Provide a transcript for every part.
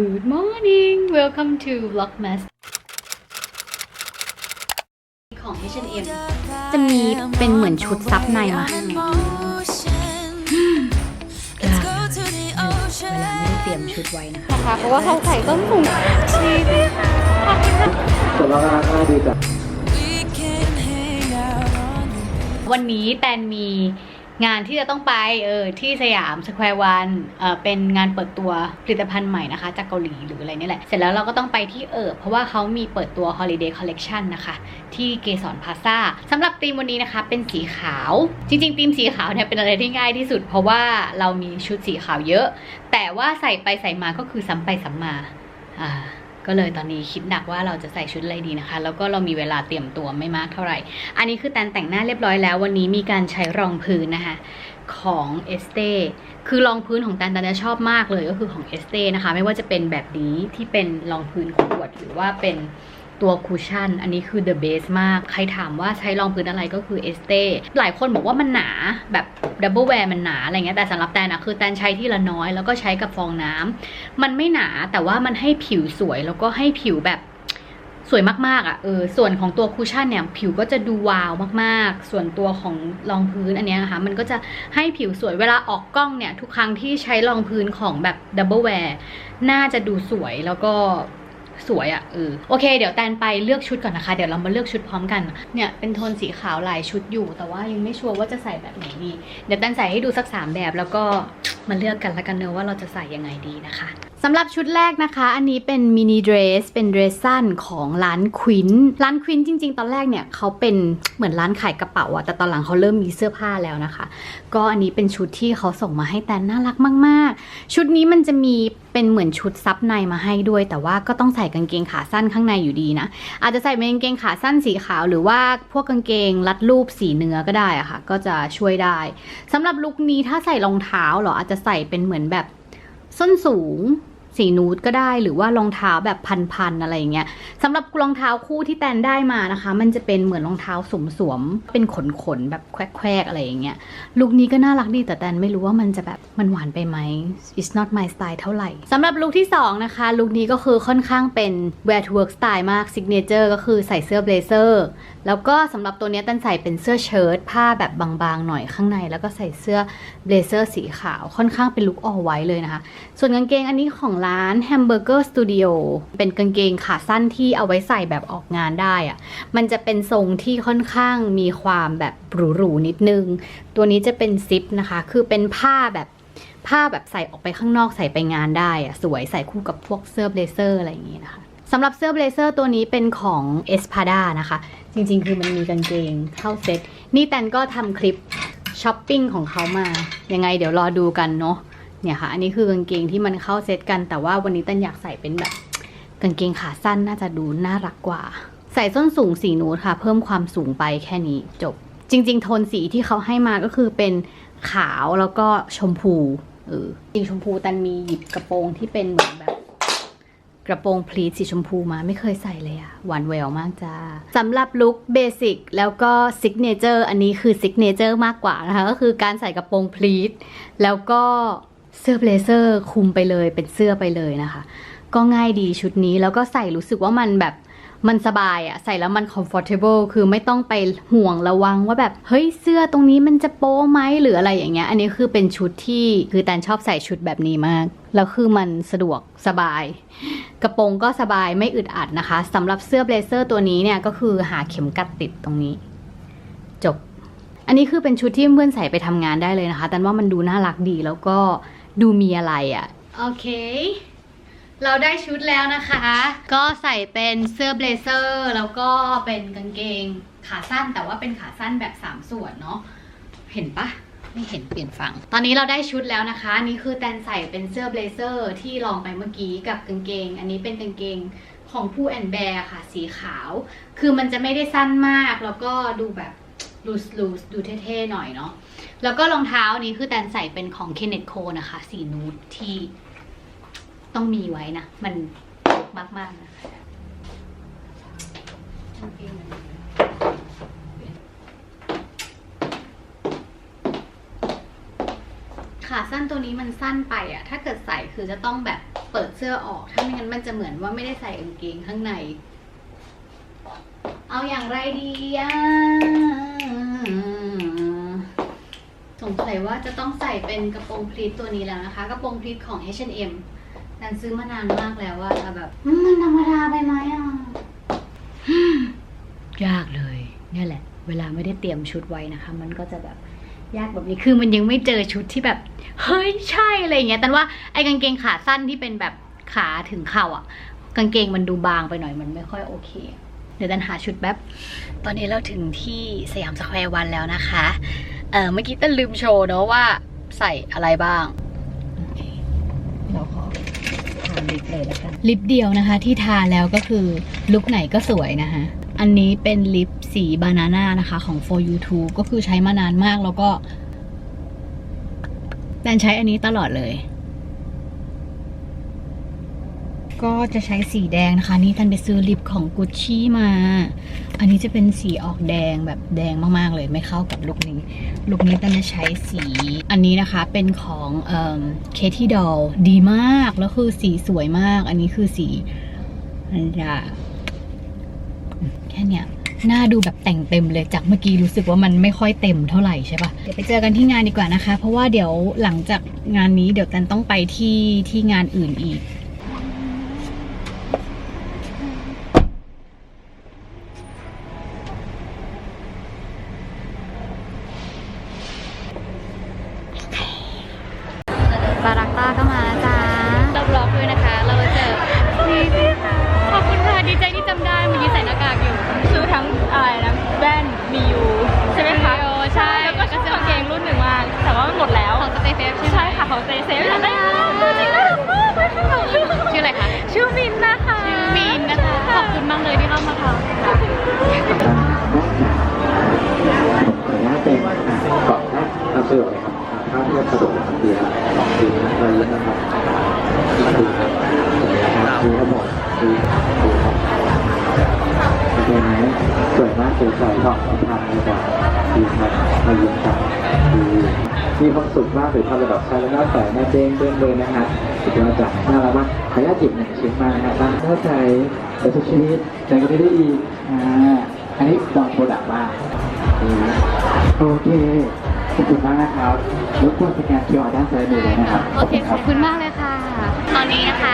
Good morning welcome to Vlogmas ของ H&M จะมีเป็นเหมือนชุดซับในมาเวลาไม่ได้เตรียมชุดไว้นะคะค่ะเพราะว่าเขาใส่ส้นสูงชีสส่วนเราก็น่าดีจ้ะวันนี้แตนมี งานที่จะต้องไปเออที่สยามสแควร์วันเออเป็นงานเปิดตัวผลิตภัณฑ์ใหม่นะคะ จากเกาหลีหรืออะไรนี่แหละ เสร็จแล้วเราก็ต้องไปที่เออเพราะว่าเขามีเปิดตัว Holiday Collection นะคะ ที่เกสรพาซาสำหรับธีมวันนี้นะคะ เป็นสีขาว จริงๆธีมสีขาวเนี่ยเป็นอะไรที่ง่ายที่สุด เพราะว่าเรามีชุดสีขาวเยอะ แต่ว่าใส่ไปใส่มาก็คือซ้ำไปซ้ำมาอ่า ก็เลยตอนนี้คิดหนักว่าเราจะใส่ชุดอะไรดีนะคะ แล้วก็เรามีเวลาเตรียมตัวไม่มากเท่าไหร่ อันนี้คือแตนแต่งหน้าเรียบร้อยแล้ว วันนี้มีการใช้รองพื้นนะคะของเอสเตคือรองพื้นของแตนแตนจะชอบมากเลยก็คือของเอสเตนะคะ ไม่ว่าจะเป็นแบบนี้ที่เป็นรองพื้นขวดหรือว่าเป็น ตัวคูชั่นอันนี้คือ the base มาก ใครถามว่าใช้รองพื้นอะไรก็คือเอสเตหลายคนบอกว่ามันหนาแบบดับเบิลแวร์มันหนาอะไรเงี้ยแต่สำหรับแตนนะคือแตนใช้ที่ละน้อย แล้วก็ใช้กับฟองน้ำมันไม่หนาแต่ว่ามันให้ผิวสวยแล้วก็ให้ผิวแบบสวยมากๆอะเออส่วนของตัวคูชั่นเนี่ยผิวก็จะดูวาวมากๆ ส่วนตัวของรองพื้นอันนี้นะคะ มันก็จะให้ผิวสวยเวลาออกกล้องเนี่ย ทุกครั้งที่ใช้รองพื้นของแบบดับเบิลแวร์น่าจะดูสวยแล้วก็ สวยอะ่ะเออโอเค เดี๋ยวแตนไปเลือกชุดก่อนนะคะ เดี๋ยวเรามาเลือกชุดพร้อมกันเนี่ยเป็นโทนสีขาวหลายชุดอยู่ แต่ว่ายังไม่ชัวร์ว่าจะใส่แบบไหนดีเดี๋ยวแตนใส่ให้ดูสักสามแบบแล้วก็มาเลือกกันละกันเนอะว่าเราจะใส่ยังไงดีนะคะ สำหรับชุดแรกนะคะ อันนี้เป็นมินิเดรส เป็นเดรสสั้นของร้านควินร้านควินจริง ๆ ตอนแรกเนี่ยเขาเป็นเหมือนร้านขายกระเป๋าอะแต่ตอนหลังเขาเริ่มมีเสื้อผ้าแล้วนะคะ ก็อันนี้เป็นชุดที่เขาส่งมาให้แตนน่ารักมาก ๆ ชุดนี้มันจะมีเป็นเหมือนชุดซับในมาให้ด้วย แต่ว่าก็ต้องใส่กางเกงขาสั้นข้างในอยู่ดีนะ อาจจะใส่เป็นกางเกงขาสั้นสีขาว หรือว่าพวกกางเกงรัดรูปสีเนื้อก็ได้อะค่ะ ก็จะช่วยได้สำหรับลุคนี้ถ้าใส่รองเท้าเหรออาจจะใส่เป็นเหมือนแบบส้นสูง สีนูดก็ได้หรือว่ารองเท้าแบบพันๆอะไรอย่างเงี้ยสำหรับรองเท้าคู่ที่แตนได้มานะคะ มันจะเป็นเหมือนรองเท้าสวมๆเป็นขนๆแบบแควกๆอะไรอย่างเงี้ยลุคนี้ก็น่ารักดีแต่แตนไม่รู้ว่ามันจะแบบมันหวานไปไหม it's not my style เท่าไหร่สำหรับลุคที่ 2 นะคะลุคนี้ก็คือค่อนข้างเป็น wear to work style มาก signature ก็คือใส่เสื้อเบลเซอร์แล้วก็สำหรับตัวนี้แตนใส่เป็นเสื้อเชิ้ตผ้าแบบบางๆหน่อยข้างใน แล้วก็ใส่เสื้อเบลเซอร์สีขาวค่อนข้างเป็นลุคออไว้เลยนะคะ ส่วนกางเกงอันนี้ของร้าน Hamburger Studio เป็นกางเกงขาสั้นที่เอาไว้ใส่แบบออกงานได้อะมันจะเป็นทรงที่ค่อนข้างมีความแบบหรูๆนิดนึง ตัวนี้จะเป็นซิปนะคะ คือเป็นผ้าแบบผ้าแบบใส่ออกไปข้างนอกใส่ไปงานได้อะสวยใส่คู่กับพวกเสื้อเบลเซอร์อะไรอย่างงี้นะคะสำหรับเสื้อเบลเซอร์ตัวนี้เป็นของ e s p a d a นะคะ จริงๆ คือมันมีกางเกงเข้าเซ็ตนี่แตนก็ทำคลิปช้อปปิ้งของเขามา ยังไงเดี๋ยวรอดูกันเนาะ เนี่ยค่ะ อันนี้คือกางเกงที่มันเข้าเซตกัน แต่ว่าวันนี้ตันอยากใส่เป็นแบบกางเกงขาสั้นน่าจะดูน่ารักกว่า ใส่ส้นสูงสีนูดค่ะ เพิ่มความสูงไปแค่นี้จบ จริง ๆ โทนสีที่เขาให้มาก็คือเป็นขาวแล้วก็ชมพูเออจริงชมพูตันมีหยิบกระโปรงที่เป็นเหมือนแบบกระโปรงพลีทสีชมพูมาไม่เคยใส่เลยอะหวานแหววมากจ้าสำหรับลุคเบสิกแล้วก็ซิกเนเจอร์อันนี้คือซิกเนเจอร์มากกว่านะคะ ก็คือการใส่กระโปรงพลีทแล้วก็ เสื้อเบลเซอร์คุมไปเลยเป็นเสื้อไปเลยนะคะ ก็ง่ายดีชุดนี้แล้วก็ใส่รู้สึกว่ามันแบบมันสบายอะใส่แล้วมัน comfortable คือไม่ต้องไปห่วงระวังว่าแบบเฮ้ยเสื้อตรงนี้มันจะโป๊ไหมหรืออะไรอย่างเงี้ย อันนี้คือเป็นชุดที่คือแตนชอบใส่ชุดแบบนี้มาก แล้วคือมันสะดวกสบาย กระโปรงก็สบายไม่อึดอัดนะคะสำหรับเสื้อเบลเซอร์ตัวนี้เนี่ยก็คือหาเข็มกัดติดตรงนี้ จบ อันนี้คือเป็นชุดที่เพื่อนใส่ไปทำงานได้เลยนะคะ แต่ว่ามันดูน่ารักดีแล้วก็ ดูมีอะไรอะ่ะ โอเค เราได้ชุดแล้วนะคะ ก็ใส่เป็นเสื้อเบลเซอร์แล้วก็เป็นกางเกงขาสั้นแต่ว่าเป็นขาสั้นแบบ3ส่วนเนาะ เห็นปะไม่เห็นเปลี่ยนฝั่ง ตอนนี้เราได้ชุดแล้วนะคะ นี่คือแตนใส่เป็นเสื้อเบลเซอร์ที่ลองไปเมื่อกี้กับกางเกง อันนี้เป็นกางเกงของผู้แอนแบร์ค่ะ สีขาว คือมันจะไม่ได้สั้นมากแล้วก็ดูแบบลูสลูสดูเท่ๆหน่อยเนาะ แล้วก็รองเท้านี้คือแตนใส่เป็นของ Kenneth Co นะคะ สีนูดที่ต้องมีไว้นะ มันมากๆนะคะขาสั้นตัวนี้มันสั้นไปอะถ้าเกิดใส่คือจะต้องแบบเปิดเสื้อออก ถ้าไม่งั้นมันจะเหมือนว่าไม่ได้ใส่กางเกงข้างใน เอาอย่างไรดีอะ สงสัยว่าจะต้องใส่เป็นกระโปรงพลีทตัวนี้แล้วนะคะ กระโปรงพลีทของ H&M นันซื้อมานานมากแล้วว่าแบบมมันธรรมดาไปไหมอะยากเลย เนี่ยแหละ เวลาไม่ได้เตรียมชุดไว้นะคะ มันก็จะแบบยากแบบนี้คือมันยังไม่เจอชุดที่แบบ เฮ้ยใช่อะไรอย่างเงี้ยแต่ว่าไอ้กางเกงขาสั้นที่เป็นแบบขาถึงเข่าอะ กางเกงมันดูบางไปหน่อยมันไม่ค่อยโอเคเดี๋ยวดันหาชุดแบบ ตอนนี้เราถึงที่สยามสแควร์วันแล้วนะคะ เออเมื่อกี้ต้นลืมโชว์เนาะว่าใส่อะไรบ้าง เราขอทาลิปเลยแล้วกันลิปเดียวนะคะที่ทาแล้วก็คือลุคไหนก็สวยนะคะ อันนี้เป็นลิปสีบานาน่านะคะของ for you t o ก็คือใช้มานานมากแล้วก็แดนใช้อันนี้ตลอดเลย ก็จะใช้สีแดงนะคะ นี่ท่านไปซื้อลิปของกุชชี่มา อันนี้จะเป็นสีออกแดงแบบแดงมากๆเลยไม่เข้ากับลุคนี้ ลุคนี้ท่านจะใช้สี อันนี้นะคะเป็นของเคที่ดอลดีมากแล้วคือสีสวยมาก อันนี้คือสีอันดาแค่เนี้ยหน้าดูแบบแต่งเต็มเลยจากเมื่อกี้รู้สึกว่ามันไม่ค่อยเต็มเท่าไหร่ใช่ปะเดี๋ยวไปเจอกันที่งานดีกว่านะคะ เพราะว่าเดี๋ยวหลังจากงานนี้เดี๋ยวแตนต้องไปที่ที่งานอื่นอีก บารักต้าก็มาจ้าเราบล็อกด้วยนะคะ เราเจอนี่ค่ะขอบคุณค่ะดีใจที่จำได้เมื่อกี้ใส่หน้ากากอยู่คือทั้งอะไรนะแว่นมียูใช่ไหมคะมียูใช่แล้วก็ชอบกางเกงรุ่นหนึ่งมาแต่ว่ามันหมดแล้วของสเตเฟฟใช่ค่ะของสเซเซฟอยากได้มากตัวจริงน่ารักมากเลยค่ะชื่ออะไรคะชื่อมินนะคะชื่อมีนนะคะขอบคุณมากเลยที่เข้ามาค่ะขออนุญาตเป็นเกาะแรกเราสะดวกเลยครับถ้าเทียบสะดวก สุขมากหรือทำแบบใช้แล้วหน้าใสหน้าเด้งเด้งเลยนะฮะสุดยอดจ้ะน่ารักมากขออนุญาตหยิบหนึ่งชิ้นมานะฮะตั้งหน้าใจแต่ทุกชนิดใจก็ได้อีกอ่าอันนี้ลองโปรดักต์บ้างโอเคขอบคุณมากนะครับรบกวนสแกน QR ด้านซ้ายมือเลยนะครับ โอเค ขอบคุณมากเลยค่ะ ตอนนี้นะคะ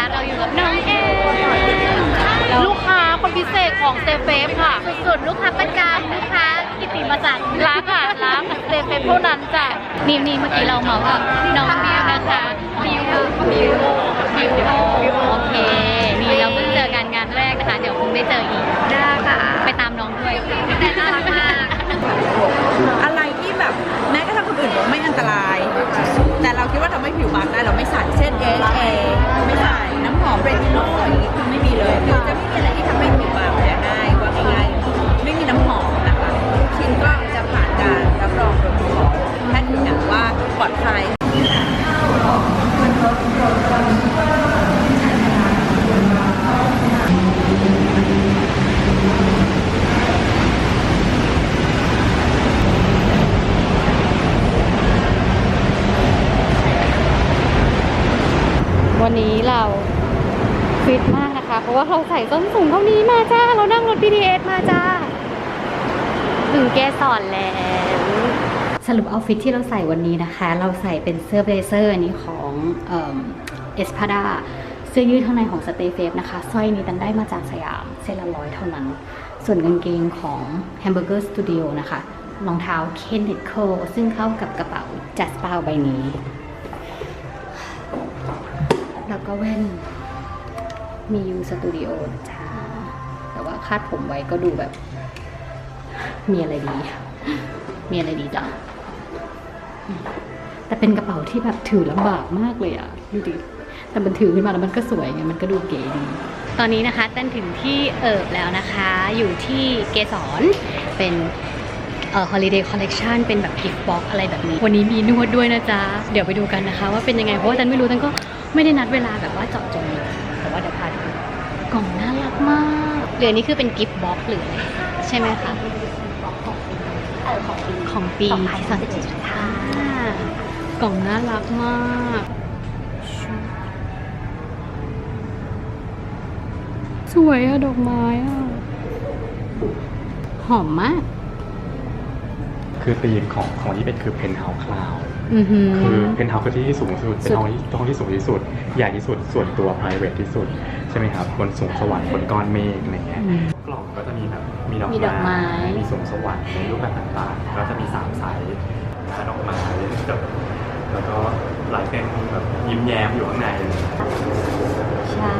กค้าคนพิเศษของเซเฟฟค่ะ สุดๆลูกค้าประจำลูกค้ากิติมาศักดิ์ร้านค่ะร้านเซเฟฟเท่านั้นจ้ะนี่นี่เมื่อกี้เราเมากับน้องบิวนะคะบิวบิวบิวบิวโอเคนี่เราเพิ่งเจอกันงานแรกนะคะ เดี๋ยวคงได้เจออีกได้ค่ะไปตามน้องด้วยแต่น่ารัก ปลอดภัยวันนี้เราฟิตมากนะคะ เพราะว่าเราใส่ส้นสูงเท่านี้มาจ้า เรานั่งรถ BTS มาจ้า ถึงแกสอนแล้ว สรุปเอาฟิตที่เราใส่วันนี้นะคะ เราใส่เป็นเสื้อเบเซอร์อันนี้ของเอสพาดาเสื้อยืดข้างในของสเตเฟฟนะคะสร้อยนี้ตันได้มาจากสยามเส้นละร้อยเท่านั้น ส่วนกางเกงของ Hamburger Studio นะคะรองเท้า Kenneth Cole ซึ่งเข้ากับกระเป๋า Just p a o ใบนี้ แล้วก็แว่นมียูสตูดิโอจ้าแต่ว่าคาดผมไว้ก็ดูแบบ มีอะไรดี มีอะไรดีจ้ะ แต่เป็นกระเป๋าที่แบบถือลำบากมากเลยอะดูดิแต่มันถือขึ้นมาแล้วมันก็สวยไงมันก็ดูเก๋ดีตอนนี้นะคะเต้นถึงที่เอิบแล้วนะคะ อยู่ที่เกสรเป็นเอ่อ holiday collection เป็นแบบ gift box อะไรแบบนี้ วันนี้มีนวดด้วยนะจ๊ะ เดี๋ยวไปดูกันนะคะ ว่าเป็นยังไง เพราะว่าตันไม่รู้ตันก็ไม่ได้นัดเวลาแบบว่าเจาะจงเลยแต่ว่าเดี๋ยวพาดูกล่องน่ารักมากเหลือนี้คือเป็น gift box หรืออะไรใช่ไหมคะ ของปี2017ค่ะ กล่องน่ารักมากสวยอะดอกไม้อะหอมมาก คือธีมของของที่เป็นคือเพนท์เฮาส์คลาวอือหือคือเพนท์เฮาส์คือที่ที่สูงสุดเป็นห้องที่ห้องที่สูงที่สุด ใหญ่ที่สุดส่วนตัว p r i v a t ที่สุด ใช่ไหมครับบนสูงสวรรค์บนก้อนเมฆอะไรเงี้ยอืมกล่องก็จะมีแบบมีดอกมีดอกไม้ มีสูงสวรรค์ในรูปแบบต่างๆก็จะมีสามไซส์และดอกไม้แบบแล้วก็หลายเป็นแบบยิ้มแย้มอยู่ข้างในอะไรเงี้ยใช่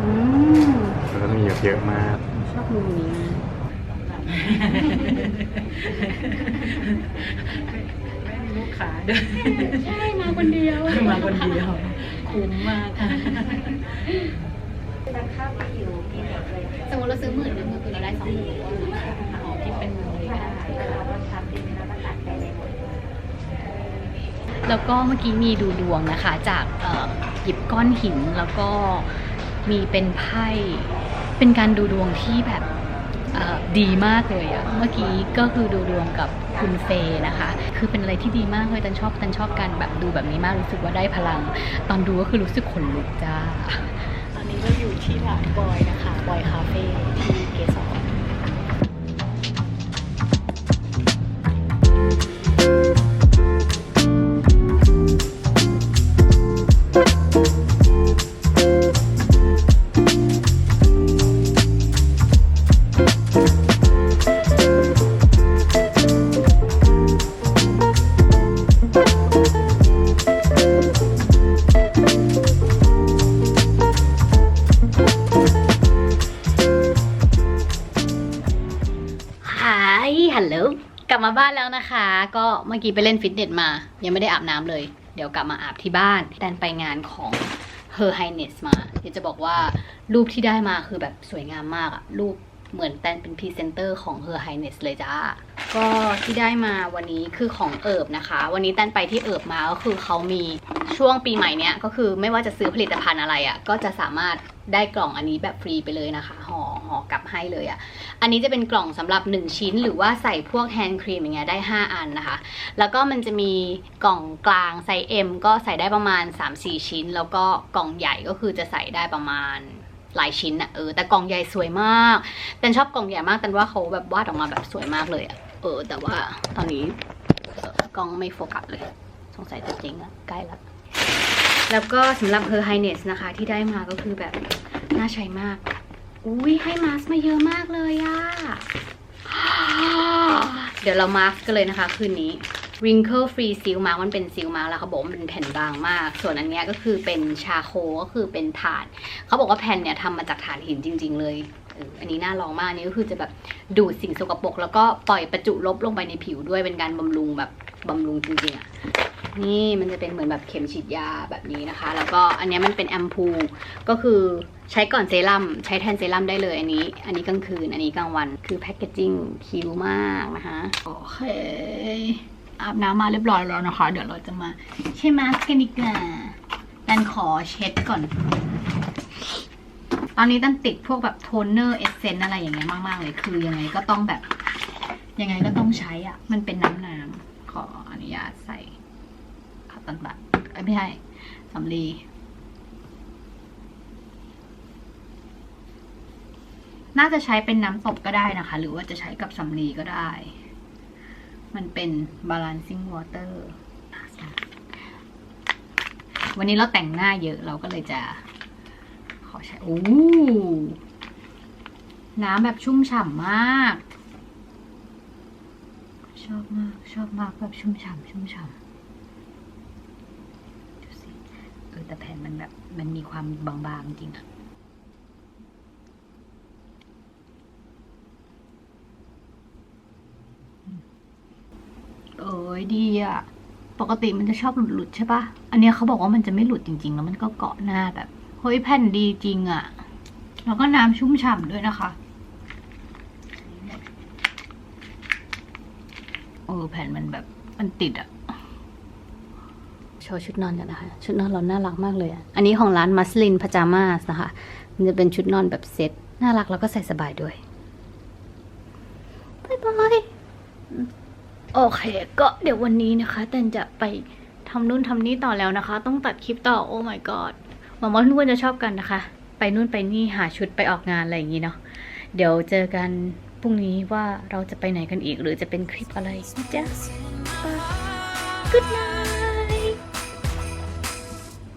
อืมแล้วก็จะมีแบบเยอะมากชอบมุมนี้มากลูกค้าด้วยใช่มาคนเดียวมาคนเดียว คุ้มมากค่ะสมมติเราซื้อหมื่นหนึงคือเราได้สองหมื่น แล้วก็เมื่อกี้มีดูดวงนะคะ จากหยิบก้อนหินแล้วก็มีเป็นไพ่เป็นการดูดวงที่แบบดีมากเลยอะเมื่อกี้ก็คือดูดวงกับคุณเฟยนะคะ คือเป็นอะไรที่ดีมากเลยตันชอบตันชอบการแบบดูแบบนี้มากรู้สึกว่าได้พลัง ตอนดูก็คือรู้สึกขนลุกจ้า ตอนนี้เราอยู่ที่ร้านบอยนะคะบอยคาเฟ่ที่เกสร แล้วนะคะ ก็เมื่อกี้ไปเล่นฟิตเนสมา ยังไม่ได้อาบน้ำเลย เดี๋ยวกลับมาอาบที่บ้านแตนไปงานของ Her Highness มา เดี๋ยวจะบอกว่ารูปที่ได้มาคือแบบสวยงามมากอะรูป เหมือนแตนเป็นพรีเซนเตอร์ของ Her Highness เลยจ้า ก็ที่ได้มาวันนี้คือของเอิบนะคะ วันนี้แตนไปที่เอิบมาก็คือเขามีช่วงปีใหม่เนี้ยก็คือไม่ว่าจะซื้อผลิตภัณฑ์อะไรอะ่ะก็จะสามารถได้กล่องอันนี้แบบฟรีไปเลยนะคะห่อห่อกลับให้เลยอะ่ะ อันนี้จะเป็นกล่องสำหรับ 1 ชิ้น หรือว่าใส่พวกแฮนด์ครีมอย่างเงี้ยได้ 5 อันนะคะ แล้วก็มันจะมีกล่องกลางไซส์ M ก็ใส่ได้ประมาณ 3-4 ชิ้น แล้วก็กล่องใหญ่ก็คือจะใส่ได้ประมาณ หลายชิ้นอะเออแต่กล่องใหญ่สวยมากแต่ชอบกล่องใหญ่มากแต่ว่าเขาแบบวาดออกมาแบบสวยมากเลยอะเออ แต่ว่าตอนนี้กล้องไม่โฟกัสเลย สงสัยจะเจ๊งละใกล้ละแล้วก็สำหรับ Her Highness นะคะ ที่ได้มาก็คือแบบน่าใช้มาก อุ้ยให้มาสก์มาเยอะมากเลยอะเดี๋ยวเรามาสก์กันเลยนะคะ คืนนี้ wrinkle free seal mask มันเป็นซีลมาแล้วเขาบอกว่ามันเป็นแผ่นบางมาก ส่วนอันนี้ก็คือเป็นชาโคก็คือเป็นถ่านเขาบอกว่าแผ่นเนี่ยทำมาจากถ่านหินจริง ๆ เลยอันนี้น่าลองมากอันนี่ก็คือจะแบบดูดสิ่งสกปรกแล้วก็ปล่อยประจุลบลงไปในผิวด้วยเป็นการบำรุงแบบบำรุงจริงๆอะนี่มันจะเป็นเหมือนแบบเข็มฉีดยาแบบนี้นะคะ แล้วก็อันนี้มันเป็นแอมพูก็คือใช้ก่อนเซรั่มใช้แทนเซรั่มได้เลยอันนี้ อันนี้กลางคืน อันนี้กลางวันคือแพคเกจิ้งคิวมากนะคะโอเค อาบน้ำมาเรียบร้อยแล้วนะคะ เดี๋ยวเราจะมาใช้มาสก์กันดีกว่าดันขอเช็ดก่อน ตอนนี้ตั้นติดพวกแบบโทนเนอร์เอสเซนต์อะไรอย่างเงี้ยมาก ๆ เลย คือยังไงก็ต้องแบบ ยังไงก็ต้องใช้อะ มันเป็นน้ำน้ำขออนุญาตใส่ขัดตันบัตเอ้ยไม่ใช่สำลีน่าจะใช้เป็นน้ำตบก็ได้นะคะ หรือว่าจะใช้กับสำลีก็ได้ มันเป็น balancing water วันนี้เราแต่งหน้าเยอะเราก็เลยจะ ขอใช้ โอ้ น้ำแบบชุ่มฉ่ำมาก ชอบมาก ชอบมากแบบชุ่มฉ่ำชุ่มฉ่ำดูสิเออแต่แผ่นมันแบบ มันมีความบางๆจริงอะ เอ้ยดีอะปกติมันจะชอบหลุดๆใช่ปะอันเนี้ยเขาบอกว่ามันจะไม่หลุดจริง ๆ แล้วมันก็เกาะหน้าแบบเฮ้ยแผ่นดีจริงอะแล้วก็น้ำชุ่มฉ่ำด้วยนะคะเออแผ่นมันแบบมันติดอะโชว์ชุดนอนกันนะคะ ชุดนอนเราน่ารักมากเลยอะอันนี้ของร้านมัสลินพาจามาสนะคะ มันจะเป็นชุดนอนแบบเซ็ตน่ารักแล้วก็ใส่สบายด้วยบายบาย โอเค ก็เดี๋ยววันนี้นะคะแตนจะไปทำนู่นทำนี่ต่อแล้วนะคะ ต้องตัดคลิปต่อ โอ้ my god หวังว่าทุกคนจะชอบกันนะคะ ไปนู่นไปนี่หาชุดไปออกงานอะไรอย่างนี้เนาะ เดี๋ยวเจอกันพรุ่งนี้ว่าเราจะไปไหนกันอีก หรือจะเป็นคลิปอะไรนะจ๊ะ Good night